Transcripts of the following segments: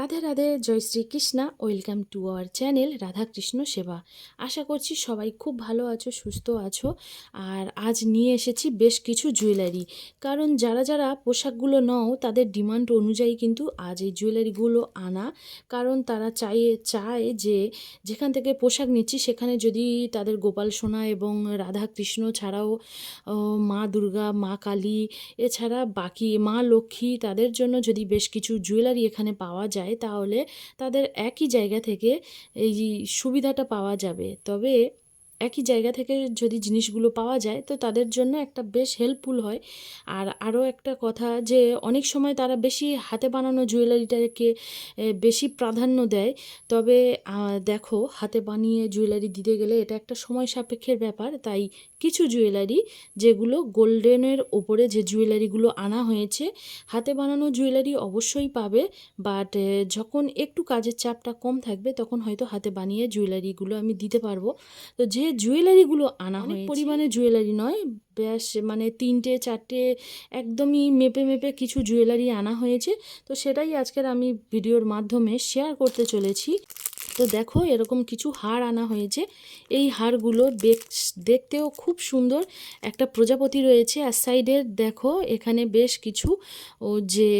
Radhe Radhe, Joy Shrikrishna, welcome to our channel Radhakrishna Seva. আশা করছি সবাই খুব ভালো আছো, সুস্থ আছো, আর আজ নিয়ে এসেছি বেশ কিছু জুয়েলারি। কারণ যারা যারা পোশাকগুলো নাও, তাদের ডিমান্ড অনুযায়ী কিন্তু আজ এই জুয়েলারিগুলো আনা। কারণ তারা চাই চায় যে যেখান থেকে পোশাক নিচ্ছি, সেখানে যদি তাদের গোপাল সোনা এবং রাধা কৃষ্ণ ছাড়াও মা দুর্গা, মা কালী, এছাড়া বাকি মা লক্ষ্মী, তাদের জন্য যদি বেশ কিছু জুয়েলারি এখানে পাওয়া যায় তাহলে তাদের একই জায়গা থেকে এই সুবিধাটা পাওয়া যাবে। তবে একই জায়গা থেকে যদি জিনিসগুলো পাওয়া যায়, তো তাদের জন্য একটা বেশ হেল্পফুল হয়। আর আরও একটা কথা যে, অনেক সময় তারা বেশি হাতে বানানো জুয়েলারিটাকে বেশি প্রাধান্য দেয়। তবে দেখো, হাতে বানিয়ে জুয়েলারি দিতে গেলে এটা একটা সময় সাপেক্ষের ব্যাপার। তাই কিছু জুয়েলারি যেগুলো গোল্ডেনের ওপরে যে জুয়েলারিগুলো আনা হয়েছে, হাতে বানানো জুয়েলারি অবশ্যই পাবে। বাট যখন একটু কাজের চাপটা কম থাকবে, তখন হয়তো হাতে বানিয়ে জুয়েলারিগুলো আমি দিতে পারব। তো যে জুয়েলারিগুলো আনা হয় পরিমাণে জুয়েলারি নয় বেশ মানে তিনটে চারটে একদমই মেপে মেপে কিছু জুয়েলারি আনা হয়েছে। তো সেটাই আজকের আমি ভিডিওর মাধ্যমে শেয়ার করতে চলেছি। তো দেখো এরকম কিছু হার আনা হয়েছে। এই হারগুলো দেখতেও খুব সুন্দর। একটা প্রজাপতি রয়েছে আর সাইডের দেখো এখানে বেশ কিছু ও যে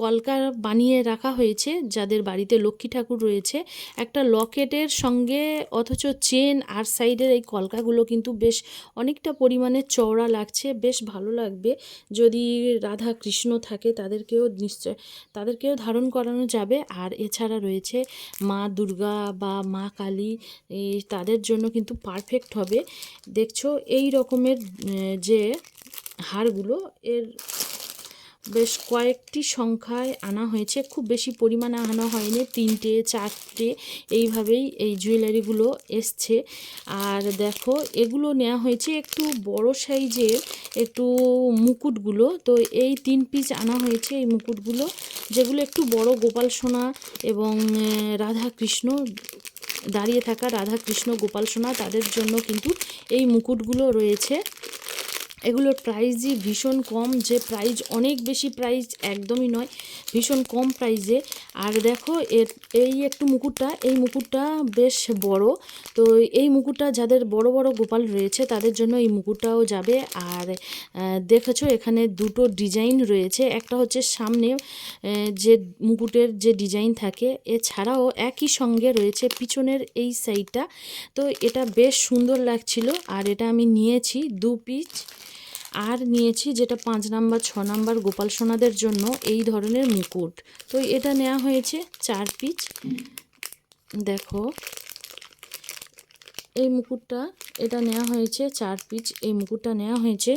কলকা বানিয়ে রাখা হয়েছে, যাদের বাড়িতে লক্ষ্মী ঠাকুর রয়েছে। একটা লকেটের সঙ্গে অথচ চেন আর সাইডের এই কলকাগুলো কিন্তু বেশ অনেকটা পরিমাণে চওড়া লাগছে, বেশ ভালো লাগবে। যদি রাধা কৃষ্ণ থাকে তাদেরকেও নিশ্চয়, তাদেরকেও ধারণ করানো যাবে। আর এছাড়া রয়েছে মা দুর্গা বা মা কালী তাদের জন্য কিন্তু পারফেক্ট হবে। দেখছ, এই রকমের যে হারগুলো, এর বেশ কয়েকটি সংখ্যায় আনা হয়েছে। খুব বেশি পরিমাণে আনা হয়নি। তিনটে, চারটে এইভাবেই এই জুয়েলারিগুলো এসছে। আর দেখো, এগুলো নেওয়া হয়েছে একটু বড় সাইজের একটু মুকুটগুলো। তো এই তিন পিস আনা হয়েছে এই মুকুটগুলো, যেগুলো একটু বড় গোপাল সোনা এবং রাধা কৃষ্ণ দাঁড়িয়ে থাকা রাধা কৃষ্ণ গোপাল সোনা, তাদের জন্য কিন্তু এই মুকুটগুলো রয়েছে। এগুলোর প্রাইসই ভীষণ কম যে প্রাইস অনেক বেশি প্রাইস একদমই নয়। ভীষণ কম প্রাইসে আর দেখো, এর, এই একটু মুকুটটা, এই মুকুটটা বেশ বড়। তো এই মুকুটটা যাদের বড় বড় গোপাল রয়েছে, তাদের জন্য এই মুকুটটাও যাবে। আর দেখেছ, এখানে দুটো ডিজাইন রয়েছে। একটা হচ্ছে সামনে যে মুকুটের যে ডিজাইন থাকে, এছাড়াও একই সঙ্গে রয়েছে পিছনের এই সাইডটা তো এটা বেশ সুন্দর লাগছিল। আর এটা আমি নিয়েছি দু পিস আর নিয়েছি যেটা পাঁচ নাম্বার, ছ নাম্বার গোপাল সোনাদের জন্য এই ধরনের মুকুট। তো এটা নেওয়া হয়েছে চার পিচ। দেখো, এই মুকুটটা, এটা নেওয়া হয়েছে চার পিচ, এই মুকুটটা নেওয়া হয়েছে।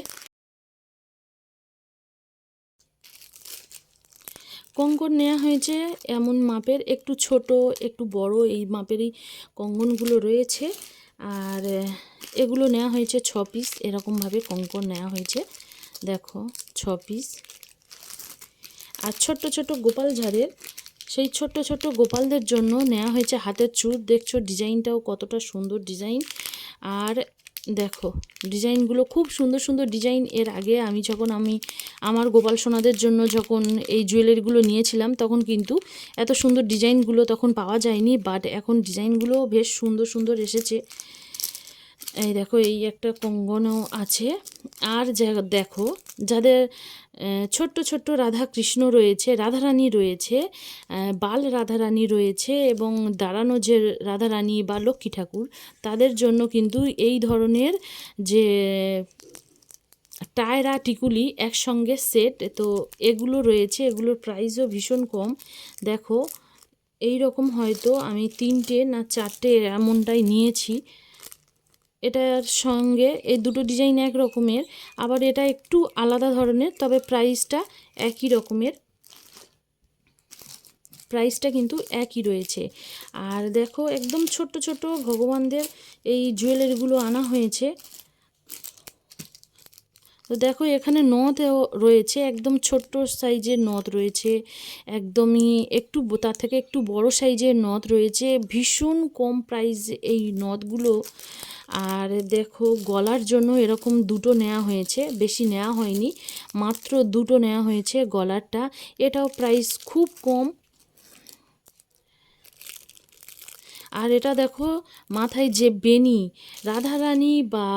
কঙ্কন নেওয়া হয়েছে এমন মাপের, একটু ছোট, একটু বড়, এই মাপেরই কঙ্কনগুলো রয়েছে। আর এগুলো নেওয়া হয়েছে ছ পিস এরকমভাবে কঙ্কন নেওয়া হয়েছে। দেখো, ছ পিস আর ছোট্ট ছোট্ট গোপাল ঝাড়ের, সেই ছোট্ট ছোট্ট গোপালদের জন্য নেওয়া হয়েছে হাতের চুর। দেখছ, ডিজাইনটাও কতটা সুন্দর ডিজাইন। আর দেখো, ডিজাইনগুলো খুব সুন্দর সুন্দর ডিজাইন। এর আগে আমি যখন আমি আমার গোপাল সোনাদের জন্য যখন এই জুয়েলারিগুলো নিয়েছিলাম, তখন কিন্তু এত সুন্দর ডিজাইনগুলো তখন পাওয়া যায়নি বাট এখন ডিজাইনগুলো বেশ সুন্দর সুন্দর এসেছে। এই দেখো, এই একটা কঙ্গনও আছে। আর দেখো, যাদের ছোট্ট ছোট্ট রাধা কৃষ্ণ রয়েছে, রাধারানী রয়েছে বাল রাধারানী রয়েছে এবং দাঁড়ানো যে রাধারানী বা লক্ষ্মী ঠাকুর, তাদের জন্য কিন্তু এই ধরনের যে টায়রা টিকুলি একসঙ্গে সেট, তো এগুলো রয়েছে, এগুলোর প্রাইসও ভীষণ কম। দেখো এই রকম হয়তো আমি তিনটে না চারটে এমনটাই নিয়েছি। এটার সঙ্গে এই দুটো ডিজাইন এক রকমের, আবার এটা একটু আলাদা ধরনের, তবে প্রাইসটা একই রকমের। প্রাইসটা কিন্তু একই রয়েছে। আর দেখো, একদম ছোট্ট ছোট ভগবানদের এই জুয়েলারিগুলো আনা হয়েছে। তো দেখো, এখানে নথও রয়েছে একদম ছোট্ট সাইজের নথ রয়েছে, একদমই একটু তার থেকে একটু বড় সাইজের নথ রয়েছে, ভীষণ কম প্রাইস এই নথগুলো। আর দেখো, গলার জন্য এরকম দুটো নেওয়া হয়েছে, বেশি নেওয়া হয়নি, মাত্র দুটো নেওয়া হয়েছে গলারটা। এটাও প্রাইস খুব কম আর এটা দেখো, মাথায় যে বেনি রাধারানী বা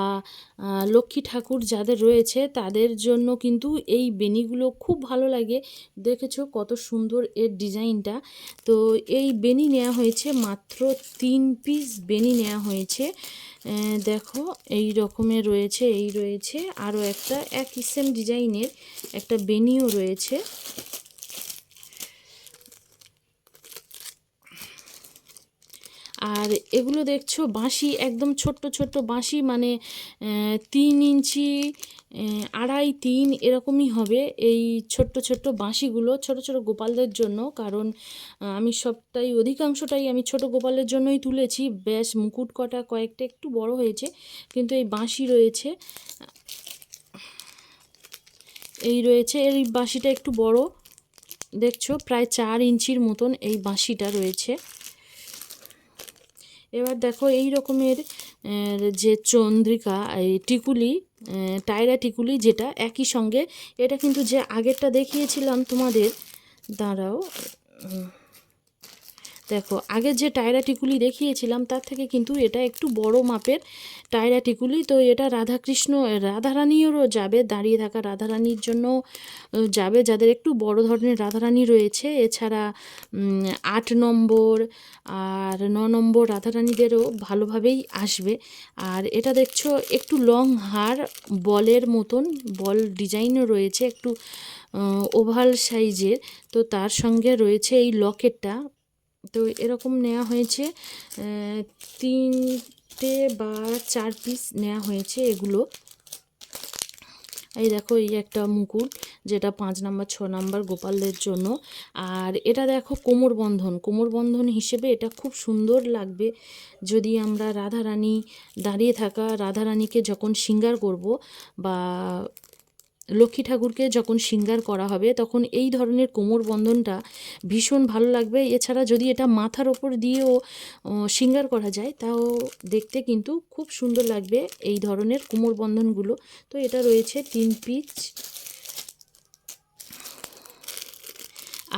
লক্ষ্মী ঠাকুর যাদের রয়েছে, তাদের জন্য কিন্তু এই বেনিগুলো খুব ভালো লাগে। দেখেছ কত সুন্দর এর ডিজাইনটা। তো এই বেনি নেওয়া হয়েছে মাত্র তিন পিস বেনি নেওয়া হয়েছে। দেখো এই রকমের রয়েছে, এই রয়েছে, আরও একটা একই সেম ডিজাইনের একটা বেনিও রয়েছে। আর এগুলো দেখছ, বাঁশি, একদম ছোট্ট ছোট্ট বাঁশি মানে তিন ইঞ্চি আড়াই, তিন, এরকমই হবে এই ছোট্ট ছোট্ট বাঁশিগুলো ছোট ছোট গোপালদের জন্য। কারণ আমি সবটাই, অধিকাংশটাই আমি ছোট গোপালের জন্যই তুলেছি। বেশ মুকুট কটা কয়েকটা একটু বড় হয়েছে, কিন্তু এই বাঁশি রয়েছে। এই রয়েছে, এই বাঁশিটা একটু বড়। দেখছ, প্রায় চার ইঞ্চির মতন এই বাঁশিটা রয়েছে। এবার দেখো এই রকমের যে চন্দ্রিকা, এই টিকুলি টায়রা টিকুলি যেটা একই সঙ্গে, এটা কিন্তু যে আগেরটা দেখিয়েছিলাম তোমাদের, দাঁড়াও দেখো, আগে যে টায়রা টিকুলি দেখিয়েছিলাম, তার থেকে কিন্তু এটা একটু বড় মাপের টায়রা টিকুলি তো এটা রাধাকৃষ্ণ, রাধারানীরও যাবে, দাঁড়িয়ে থাকা রাধারানীর জন্য যাবে, যাদের একটু বড় ধরনের রাধারানী রয়েছে। এছাড়া আট নম্বর আর ন নম্বর রাধারানীদেরও ভালোভাবেই আসবে। আর এটা দেখছ, একটু লং হার বলের মতন, বল ডিজাইনও রয়েছে, একটু ওভাল সাইজের। তো তার সঙ্গে রয়েছে এই লকেটটা তো এরকম নেওয়া হয়েছে তিনটে বা চার পিস নেওয়া হয়েছে এগুলো। এই দেখো, এই একটা মুকুট, যেটা পাঁচ নাম্বার, ছ নাম্বার গোপালদের জন্য। আর এটা দেখো, কোমর বন্ধন। কোমর বন্ধন হিসেবে এটা খুব সুন্দর লাগবে। যদি আমরা রাধারানী দাঁড়িয়ে থাকা, রাধারানীকে যখন সিঙ্গার করব বা লক্ষ্মী ঠাকুরকে যখন সিঙ্গার করা হবে তখন এই ধরনের কোমর বন্ধনটা ভীষণ ভালো লাগবে। এছাড়া যদি এটা মাথার ওপর দিয়েও আহ, সিঙ্গার করা যায় তাও দেখতে কিন্তু খুব সুন্দর লাগবে এই ধরনের কোমর বন্ধনগুলো। তো এটা রয়েছে তিন পিচ।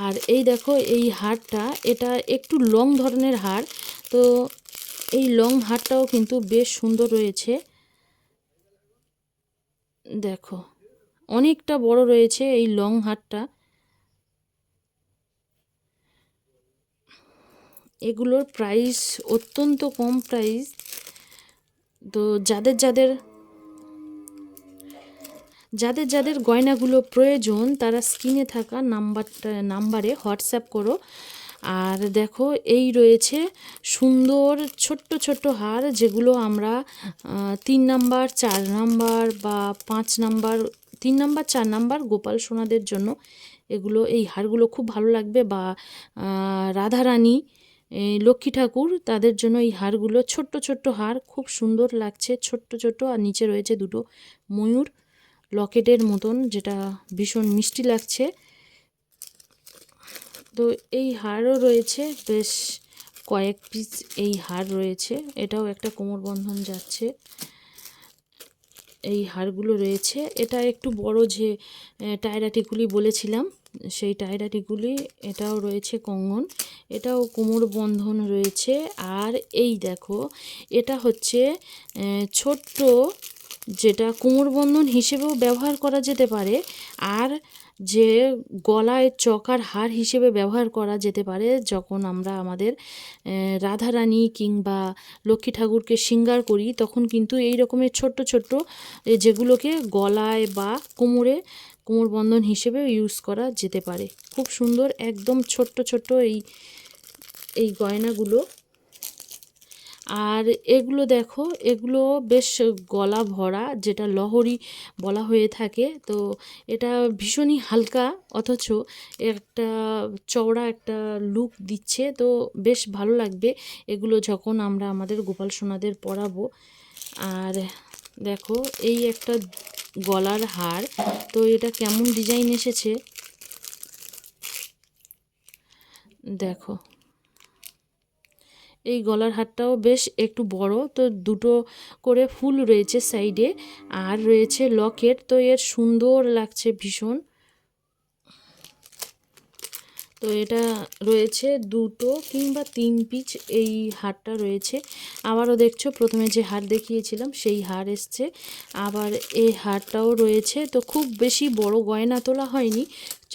আর এই দেখো এই হারটা এটা একটু লং ধরনের হার। তো এই লং হারটাও কিন্তু বেশ সুন্দর রয়েছে। দেখো অনেকটা বড় রয়েছে এই লং হারটা এগুলোর প্রাইস অত্যন্ত কম প্রাইস তো যাদের যাদের যাদের যাদের গয়নাগুলো প্রয়োজন, তারা স্ক্রিনে থাকা নাম্বারটা নাম্বারে হোয়াটসঅ্যাপ করো। আর দেখো, এই রয়েছে সুন্দর ছোট্ট ছোট্ট হার, যেগুলো আমরা তিন নাম্বার চার নাম্বার বা পাঁচ নাম্বার তিন নাম্বার, চার নাম্বার গোপাল সোনাদের জন্য এগুলো, এই হারগুলো খুব ভালো লাগবে বা রাধারানী লক্ষ্মী ঠাকুর তাদের জন্য এই হারগুলো ছোট্ট ছোট্ট হার, খুব সুন্দর লাগছে, ছোট্ট ছোট্ট আর নিচে রয়েছে দুটো ময়ূর লকেটের মতন যেটা ভীষণ মিষ্টি লাগছে। তো এই হারও রয়েছে, বেশ কয়েক পিস এই হার রয়েছে, এটাও একটা কোমর বন্ধন যাচ্ছে। এই হাড়গুলো রয়েছে। এটা একটু বড় যে টায়রাটিগুলি বলেছিলাম, সেই টায়রাটিগুলি এটাও রয়েছে কঙ্গন। এটাও কোমর বন্ধন রয়েছে। আর এই দেখো, এটা হচ্ছে ছোট্ট যেটা কোমর বন্ধন হিসেবেও ব্যবহার করা যেতে পারে। আর যে গলায় চকার হার হিসেবে ব্যবহার করা যেতে পারে যখন আমরা আমাদের রাধারানী কিংবা লক্ষ্মী ঠাকুরকে সিঙ্গার করি, তখন কিন্তু এই রকমের ছোট্ট ছোট্ট যেগুলোকে গলায় বা কোমরে, কোমর বন্ধন হিসেবে ইউজ করা যেতে পারে। খুব সুন্দর, একদম ছোট্ট ছোট্ট এই এই গয়নাগুলো আর এগুলো দেখো, এগুলো বেশ গলা ভরা, যেটা লহরি বলা হয়ে থাকে। তো এটা ভীষণই হালকা, অথচ একটা চওড়া একটা লুক দিচ্ছে। তো বেশ ভালো লাগবে এগুলো যখন আমরা আমাদের গোপাল সোনাদের পরাবো। আর দেখো, এই একটা গলার হার। তো এটা কেমন ডিজাইন এসেছে? দেখো। এই গলার হারটাও বেশ একটু বড়। তো দুটো করে ফুল রয়েছে সাইডে। আর রয়েছে লকেট। তো এর সুন্দর লাগছে ভীষণ। তো এটা রয়েছে দুটো কিংবা তিন পিচ এই হারটা রয়েছে। আবারও দেখছ প্রথমে যে হার দেখিয়েছিলাম সেই হার এসছে। আবার এই হারটাও রয়েছে। তো খুব বেশি বড় গয়না তোলা হয়নি।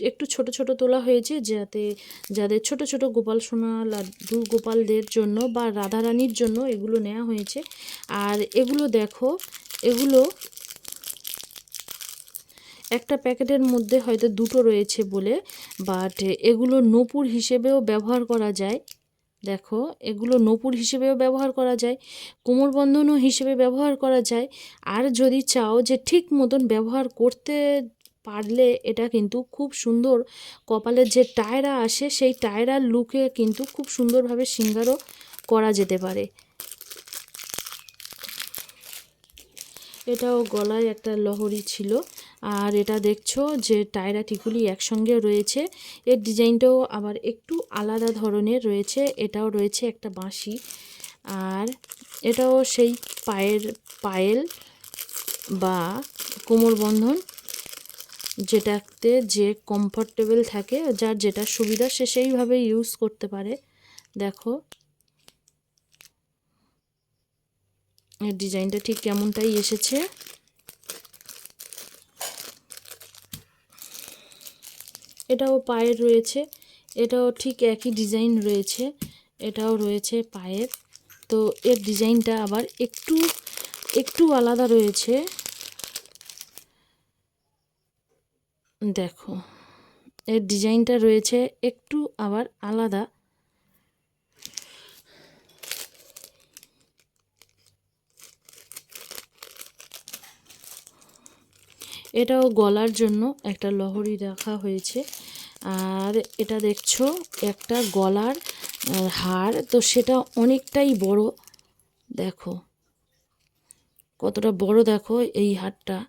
একটু ছোট ছোট তোলা হয়েছে যাতে যাদের ছোট ছোট গোপাল সোনা, লাড্ডু গোপালদের জন্য বা রাধারানীর জন্য এগুলো নেওয়া হয়েছে। আর এগুলো দেখো, এগুলো একটা প্যাকেটের মধ্যে হয়তো দুটো রয়েছে বলে বাট এগুলো নপুর হিসেবেও ব্যবহার করা যায়। দেখো, এগুলো নপুর হিসেবেও ব্যবহার করা যায়, কোমরবন্ধনও হিসেবে ব্যবহার করা যায়। আর যদি চাও যে ঠিক মতন ব্যবহার করতে পারলে, এটা কিন্তু খুব সুন্দর। কপালের যে টায়রা আসে, সেই টায়রার লুকে কিন্তু খুব সুন্দরভাবে সিঙ্গারও করা যেতে পারে। এটাও গলায় একটা লহরি ছিল। আর এটা দেখছ যে টায়রা টিকুলি একসঙ্গে রয়েছে। এর ডিজাইনটাও আবার একটু আলাদা ধরনের রয়েছে। এটাও রয়েছে একটা বাঁশি। আর এটাও সেই পায়ের পায়েল বা কোমরবন্ধন যেটাতে যে কমফর্টেবল থাকে, যার যেটা সুবিধা সে সেইভাবে ইউজ করতে পারে। দেখো। এর ডিজাইনটা ঠিক কেমনটাই এসেছে। এটাও পায়ের রয়েছে, এটাও ঠিক একই ডিজাইন রয়েছে, এটাও রয়েছে পায়ের। তো এর ডিজাইনটা আবার একটু একটু আলাদা রয়েছে। দেখো, এর ডিজাইনটা রয়েছে একটু আবার আলাদা। এটাও গলার জন্য একটা লহরি রাখা হয়েছে। আর এটা দেখছ, একটা গলার হার, তো সেটা অনেকটাই বড়। দেখো, কতটা বড় দেখো এই হারটা।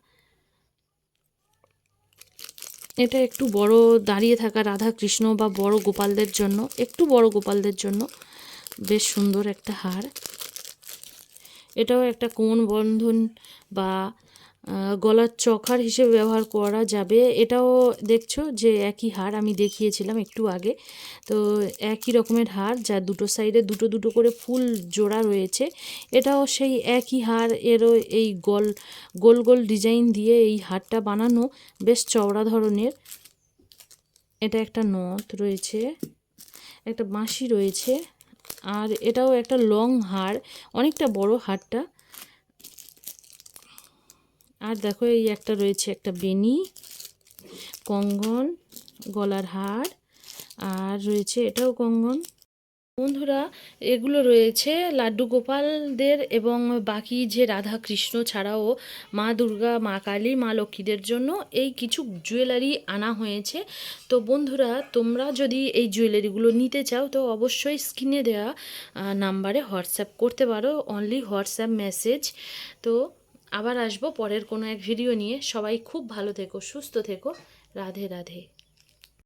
এটা একটু বড় দাঁড়িয়ে থাকা রাধা কৃষ্ণ বা বড় গোপালদের জন্য, একটু বড় গোপালদের জন্য বেশ সুন্দর একটা হার। এটাও একটা কোন বন্ধন বা গলার চখার হিসেবে ব্যবহার করা যাবে। এটাও দেখছ যে একই হার, আমি দেখিয়েছিলাম একটু আগে। তো একই রকমের হার, যা দুটো সাইডে দুটো দুটো করে ফুল জোড়া রয়েছে। এটাও সেই একই হার, এরও এই গোল গোল গোল ডিজাইন দিয়ে এই হারটা বানানো বেশ চওড়া ধরনের। এটা একটা নথ রয়েছে, একটা বাঁশি রয়েছে, আর এটাও একটা লং হার। অনেকটা বড় হারটা। আর দেখো এই একটা রয়েছে একটা বেনি কঙ্গন, গলার হার, আর রয়েছে এটাও কঙ্গন। বন্ধুরা, এগুলো রয়েছে লাড্ডু গোপালদের এবং বাকি যে রাধা কৃষ্ণ ছাড়াও মা দুর্গা, মা কালী, মা লক্ষ্মীদের জন্য এই কিছু জুয়েলারি আনা হয়েছে। তো বন্ধুরা, তোমরা যদি এই জুয়েলারিগুলো নিতে চাও, তো অবশ্যই স্ক্রিনে দেওয়া নাম্বারে হোয়াটসঅ্যাপ করতে পারো অনলি হোয়াটসঅ্যাপ মেসেজ তো আবার আসব পরের কোনো এক ভিডিও নিয়ে। সবাই খুব ভালো থেকো, সুস্থ থেকো। রাধে রাধে।